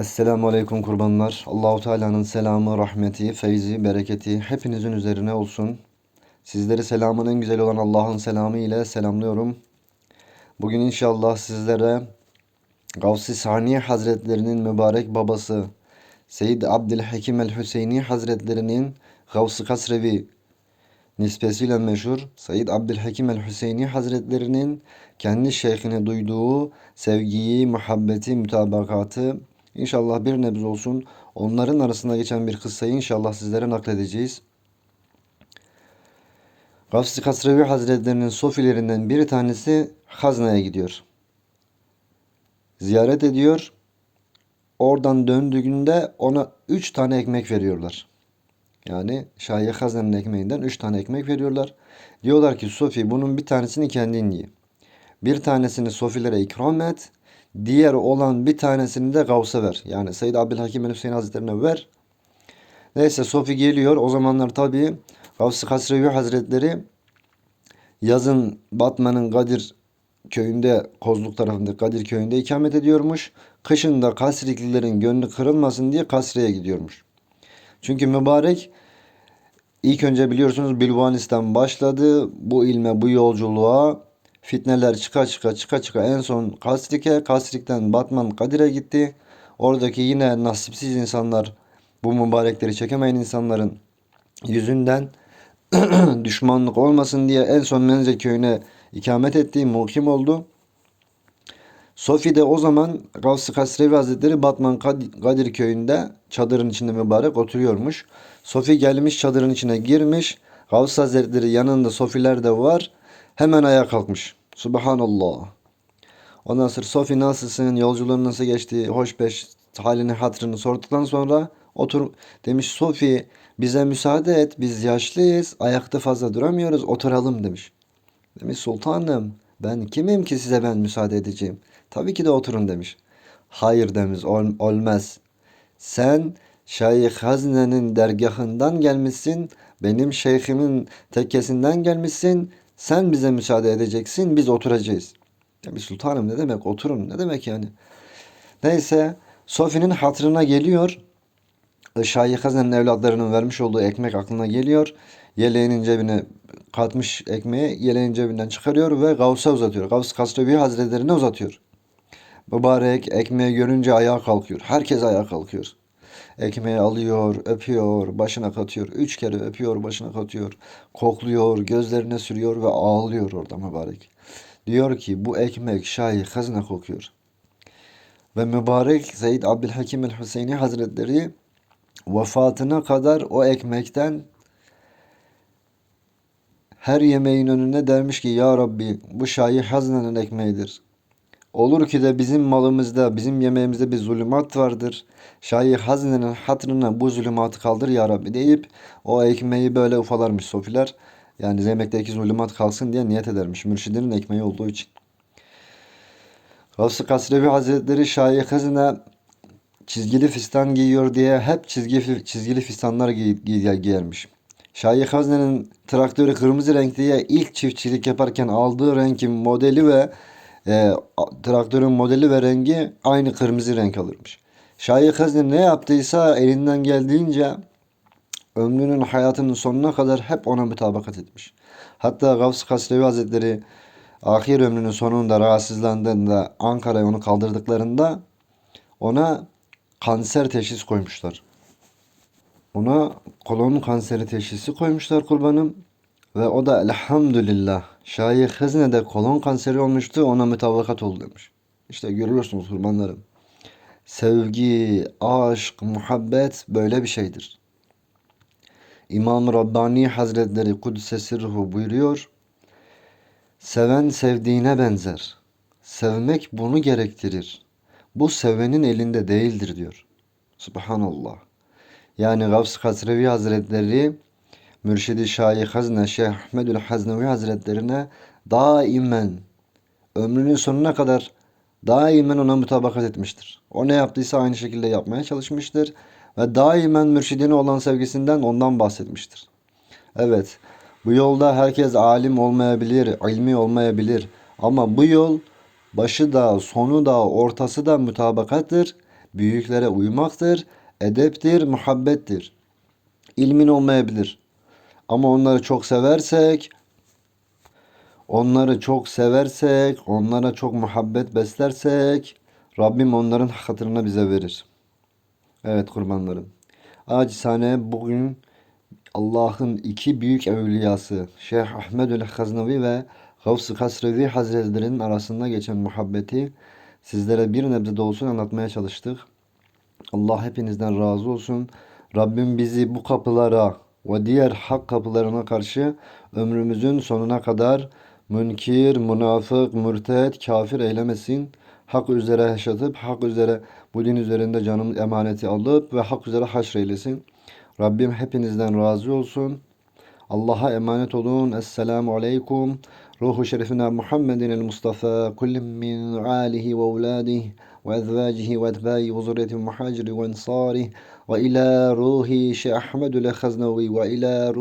Esselamu Aleyküm kurbanlar. Allahu Teala'nın selamı, rahmeti, feyzi, bereketi hepinizin üzerine olsun. Sizleri selamın en güzel olan Allah'ın selamı ile selamlıyorum. Bugün inşallah sizlere Gavs-ı Saniye Hazretlerinin mübarek babası Seyyid Abdülhakim el-Hüseyini Hazretlerinin Gavs-ı Kasrevi nispesiyle meşhur Seyyid Abdülhakim el-Hüseyini Hazretlerinin kendi şeyhine duyduğu sevgiyi, muhabbeti, mütabakatı inşallah bir nebze olsun onların arasında geçen bir kıssayı inşallah sizlere nakledeceğiz. Gavs-ı Kasrevi Hazretlerinin sofilerinden bir tanesi Hazna'ya gidiyor. Ziyaret ediyor. Oradan döndüğünde ona üç tane ekmek veriyorlar. Yani Şahiye Hazna'nın ekmeğinden üç tane ekmek veriyorlar. Diyorlar ki Sofi bunun bir tanesini kendin ye. Bir tanesini Sofilere ikram et. Diğer olan bir tanesini de Gavs'a ver. Yani Seyyid Abdülhakim el Hüseyin Hazretlerine ver. Neyse Sofi geliyor. O zamanlar tabii Gavs-ı Kasrevi Hazretleri yazın Batman'ın Kadir köyünde, Kozluk tarafında Kadir köyünde ikamet ediyormuş. Kışın da Kasriklilerin gönlü kırılmasın diye Kasre'ye gidiyormuş. Çünkü mübarek ilk önce biliyorsunuz Bilvanis'ten başladı. Bu ilme, bu yolculuğa fitneler çıka çıka çıka çıka en son Kasrik'e, Kasrik'ten Batman Kadir'e gitti. Oradaki yine nasipsiz insanlar, bu mübarekleri çekemeyen insanların yüzünden düşmanlık olmasın diye en son Menze köyüne ikamet etti, muhkim oldu. Sofi'de o zaman Gavs-ı Kasrevi Hazretleri Batman Kadir köyünde çadırın içinde mübarek oturuyormuş. Sofi gelmiş çadırın içine girmiş. Gavs Hazretleri yanında Sofiler de var. Hemen ayağa kalkmış. Subhanallah. Ondan sonra Sofi nasılsın, yolculuğun nasıl geçti, hoş beş halini hatırını sorduktan sonra otur demiş Sofi bize müsaade et biz yaşlıyız ayakta fazla duramıyoruz oturalım demiş. Demiş sultanım ben kimim ki size ben müsaade edeceğim. Tabii ki de oturun demiş. Hayır demiş ol, olmaz. Sen Şeyh Hazne'nin dergahından gelmişsin. Benim şeyhimin tekkesinden gelmişsin. Sen bize müsaade edeceksin. Biz oturacağız. Demiş sultanım ne demek oturun ne demek yani. Neyse Sofi'nin hatırına geliyor. Şeyh Hazne'nin evlatlarının vermiş olduğu ekmek aklına geliyor. Yeleğinin cebine katmış ekmeği yeleğin cebinden çıkarıyor ve Gavs'a uzatıyor. Gavs Kasrevi Hazretlerine uzatıyor. Mübarek ekmeği görünce ayağa kalkıyor. Herkes ayağa kalkıyor. Ekmeği alıyor, öpüyor, başına katıyor. Üç kere öpüyor, başına katıyor. Kokluyor, gözlerine sürüyor ve ağlıyor orada mübarek. Diyor ki bu ekmek şahi hazine kokuyor. Ve mübarek Zeyd Abdülhakim el-Hüseyini Hazretleri vefatına kadar o ekmekten her yemeğin önüne dermiş ki Ya Rabbi bu şahi haznenin ekmeğidir. Olur ki de bizim malımızda, bizim yemeğimizde bir zulümat vardır. Şahi haznenin hatırına bu zulümatı kaldır ya Rabbi deyip o ekmeği böyle ufalarmış sofiler. Yani yemekteki zulümat kalsın diye niyet edermiş. Mürşidinin ekmeği olduğu için. Gavs-ı Kasrevi Hazretleri Şahi hazine çizgili fistan giyiyor diye hep çizgi, çizgili fistanlar giy, giy, giyermiş. Şahi Hazne'nin traktörü kırmızı renk diye ilk çiftçilik yaparken aldığı renkin modeli ve e, traktörün modeli ve rengi aynı kırmızı renk alırmış. Şahi Hazne ne yaptıysa elinden geldiğince ömrünün hayatının sonuna kadar hep ona mütabakat etmiş. Hatta Gavs Kasrevi Hazretleri ahir ömrünün sonunda rahatsızlandığında Ankara'ya onu kaldırdıklarında ona kanser teşhis koymuşlar. Ona kolon kanseri teşhisi koymuşlar kurbanım. Ve o da elhamdülillah Şahi Hızne'de kolon kanseri olmuştu ona mütabakat oldu demiş. İşte görüyorsunuz kurbanlarım. Sevgi, aşk, muhabbet böyle bir şeydir. İmam Rabbani Hazretleri Kudüs'e sırrı buyuruyor. Seven sevdiğine benzer. Sevmek bunu gerektirir. Bu sevenin elinde değildir diyor. Subhanallah. Yani Gavs Kasrevi Hazretleri Mürşidi Şahi Hazne Şeyh Ahmedül Haznevi Hazretlerine daimen ömrünün sonuna kadar daimen ona mutabakat etmiştir. O ne yaptıysa aynı şekilde yapmaya çalışmıştır ve daimen mürşidine olan sevgisinden ondan bahsetmiştir. Evet, bu yolda herkes alim olmayabilir, ilmi olmayabilir ama bu yol başı da, sonu da, ortası da mutabakattır. büyüklere uymaktır, edeptir, muhabbettir. İlmin olmayabilir. Ama onları çok seversek, onları çok seversek, onlara çok muhabbet beslersek, Rabbim onların hatırına bize verir. Evet kurbanlarım. Acizane bugün Allah'ın iki büyük evliyası Şeyh Ahmedül Haznavi ve Gavs-ı Kasrevi Hazretleri'nin arasında geçen muhabbeti sizlere bir nebze de olsun anlatmaya çalıştık. Allah hepinizden razı olsun. Rabbim bizi bu kapılara ve diğer hak kapılarına karşı ömrümüzün sonuna kadar münkir, münafık, mürted, kafir eylemesin. Hak üzere yaşatıp, hak üzere bu din üzerinde canım emaneti alıp ve hak üzere haşreylesin. Rabbim hepinizden razı olsun. Allah'a emanet olun. Esselamu aleyküm. Ruhu şerifina Muhammedin el Mustafa kullin min alihi ve evladihi ve ezvacihi ve etbaihi ve zurriyeti muhaciri ve ensarihi ve ila ruhi Şeyh Ahmedül Haznavi ve ila